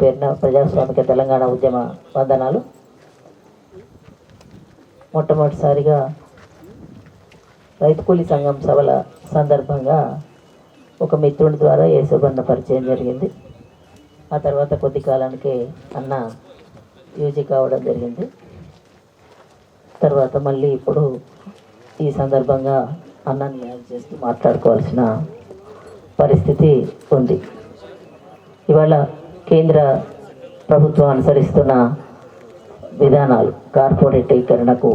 పేరున ప్రజాస్వామిక తెలంగాణ ఉద్యమ వందనాలు మొట్టమొదటిసారిగా రైతు కూలి సంఘం సభల సందర్భంగా ఒక మిత్రుడి ద్వారా యేసుగన్న పరిచయం జరిగింది. ఆ తర్వాత కొద్ది కాలానికి అన్న యూజీ కావడం జరిగింది. తర్వాత మళ్ళీ ఇప్పుడు ఈ సందర్భంగా అన్నని యాడ్ చేస్తూ మాట్లాడుకోవాల్సిన పరిస్థితి ఉంది. ఇవాళ కేంద్ర ప్రభుత్వం అనుసరిస్తున్న విధానాలు కార్పొరేటీకరణకు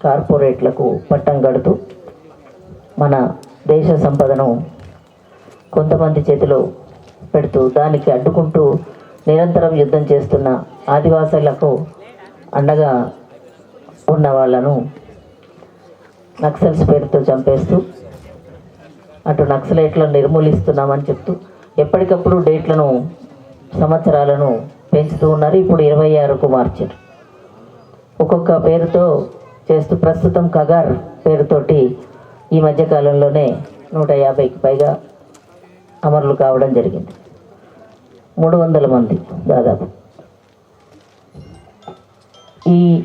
కార్పొరేట్లకు పట్టం కడుతూ మన దేశ సంపదను కొంతమంది చేతిలో పెడుతూ దానికి అడ్డుకుంటూ నిరంతరం యుద్ధం చేస్తున్న ఆదివాసీలకు అండగా ఉన్న వాళ్ళను నక్సల్స్ పేరుతో చంపేస్తూ అటు నక్సలైట్లను నిర్మూలిస్తున్నామని చెప్తూ ఎప్పటికప్పుడు డేట్లను సంవత్సరాలను పెంచుతూ ఉన్నారు. ఇప్పుడు ఇరవై ఆరుకు మార్చారు ఒక్కొక్క పేరుతో చేస్తూ ప్రస్తుతం కగార్ పేరుతోటి ఈ మధ్యకాలంలోనే నూట యాభైకి పైగా అమరులు కావడం జరిగింది. మూడు వందల మంది దాదాపు. ఈ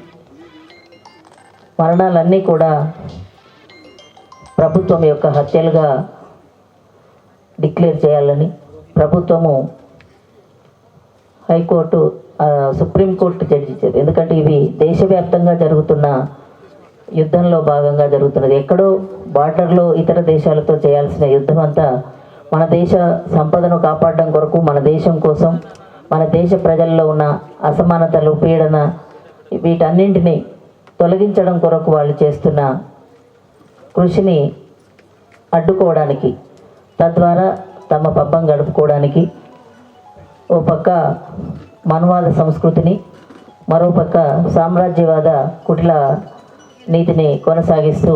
మరణాలన్నీ కూడా ప్రభుత్వం యొక్క హత్యలుగా డిక్లేర్ చేయాలని ప్రభుత్వము హైకోర్టు సుప్రీంకోర్టు జడ్జి ఇచ్చేది ఎందుకంటే ఇవి దేశవ్యాప్తంగా జరుగుతున్న యుద్ధంలో భాగంగా జరుగుతున్నది. ఎక్కడో బార్డర్లో ఇతర దేశాలతో చేయాల్సిన యుద్ధం అంతా మన దేశ సంపదను కాపాడడం కొరకు మన దేశం కోసం మన దేశ ప్రజల్లో ఉన్న అసమానతలు పీడన వీటన్నింటినీ తొలగించడం కొరకు వాళ్ళు చేస్తున్న కృషిని అడ్డుకోవడానికి తద్వారా తమ పబ్బం గడుపుకోవడానికి ఓ పక్క మనువాద సంస్కృతిని మరో పక్క సామ్రాజ్యవాద కుటిల నీతిని కొనసాగిస్తూ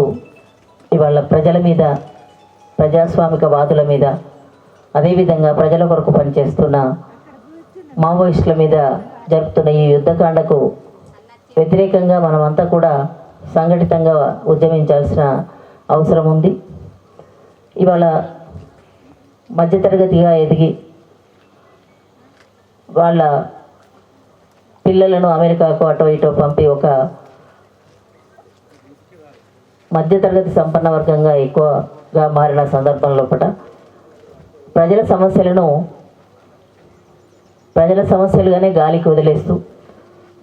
ఇవాళ ప్రజల మీద ప్రజాస్వామిక వాదుల మీద అదేవిధంగా ప్రజల కొరకు పనిచేస్తున్న మావోయిస్టుల మీద జరుపుతున్న ఈ యుద్ధకాండకు వ్యతిరేకంగా మనమంతా కూడా సంఘటితంగా ఉద్యమించాల్సిన అవసరం ఉంది. ఇవాళ మధ్యతరగతిగా ఎదిగి వాళ్ళ పిల్లలను అమెరికాకు అటో ఇటో పంపి ఒక మధ్యతరగతి సంపన్న వర్గంగా ఎక్కువగా మారిన సందర్భం లోపల ప్రజల సమస్యలను ప్రజల సమస్యలుగానే గాలికి వదిలేస్తూ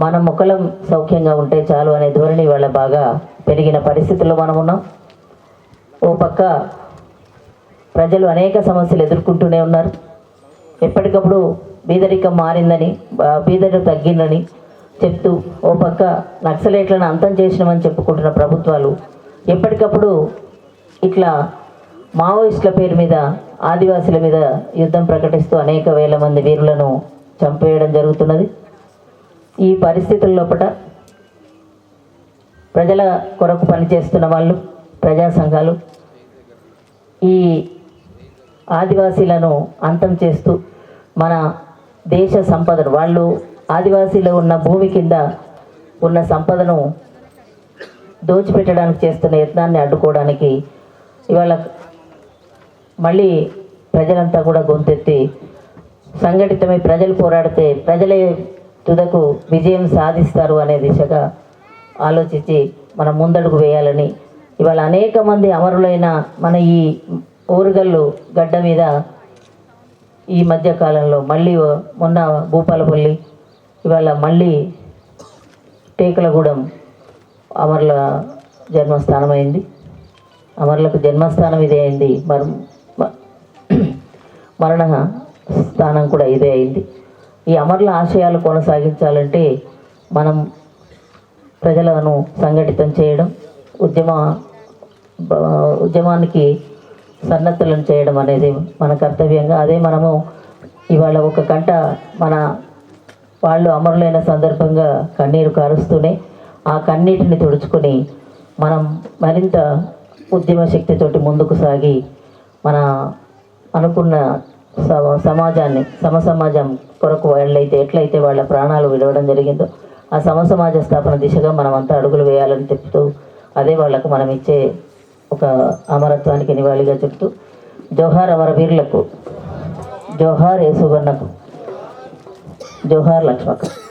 మన ముఖలం సౌఖ్యంగా ఉంటే చాలు అనే ధోరణి వాళ్ళ బాగా పెరిగిన పరిస్థితుల్లో మనం ఉన్నాం. ఓ పక్క ప్రజలు అనేక సమస్యలు ఎదుర్కొంటూనే ఉన్నారు. ఎప్పటికప్పుడు బీదరికం మారిందని బా- బీదరికం తగ్గిందని చెప్తూ ఓ పక్క నక్సలైట్లను అంతం చేసినామని చెప్పుకుంటున్న ప్రభుత్వాలు ఎప్పటికప్పుడు ఇట్లా మావోయిస్టుల పేరు మీద ఆదివాసుల మీద యుద్ధం ప్రకటిస్తూ అనేక వేల మంది వీరులను చంపేయడం జరుగుతున్నది. ఈ పరిస్థితుల లోపల ప్రజల కొరకు పనిచేస్తున్న వాళ్ళు ప్రజా సంఘాలు ఈ ఆదివాసీలను అంతం చేస్తూ మన దేశ సంపదను వాళ్ళు ఆదివాసీలో ఉన్న భూమి కింద ఉన్న సంపదను దోచిపెట్టడానికి చేస్తున్న యత్నాన్ని అడ్డుకోవడానికి ఇవాళ మళ్ళీ ప్రజలంతా కూడా గొంతెత్తి సంఘటితమై ప్రజలు పోరాడితే ప్రజలే తుదకు విజయం సాధిస్తారు అనే దిశగా ఆలోచించి మనం ముందడుగు వేయాలని ఇవాళ అనేక మంది అమరులైన మన ఈ ఊరుగల్లు గడ్డ మీద ఈ మధ్య కాలంలో మళ్ళీ మొన్న భూపాలపల్లి ఇవాళ మళ్ళీ టేకలగూడెం అమర్ల జన్మస్థానం అయింది అమరులకు జన్మస్థానం ఇదే అయింది. మరి మ- మరణ స్థానం కూడా ఇదే అయింది. ఈ అమరుల ఆశయాలు కొనసాగించాలంటే మనం ప్రజలను సంఘటితం చేయడం ఉద్యమ ఉద్యమానికి సన్నద్ధులను చేయడం అనేది మన కర్తవ్యంగా. అదే మనము ఇవాళ ఒక గంట మన వాళ్ళు అమరులైన సందర్భంగా కన్నీరు కారుస్తూనే ఆ కన్నీటిని తుడుచుకొని మనం మరింత ఉద్యమ శక్తితోటి ముందుకు సాగి మన అనుకున్న స- సమాజాన్ని సమ సమాజం కొరకు వాళ్ళైతే ఎట్లయితే వాళ్ళ ప్రాణాలు విడవడం జరిగిందో ఆ సమ సమాజ స్థాపన దిశగా మనం అంతా అడుగులు వేయాలని చెప్తూ అదే వాళ్ళకు మనం ఇచ్చే ఒక అమరత్వానికి నివాళిగా చెప్తూ జోహార్ అమర వీరులకు జోహార్ యేసుగన్నకు జోహార్ లక్ష్మక్క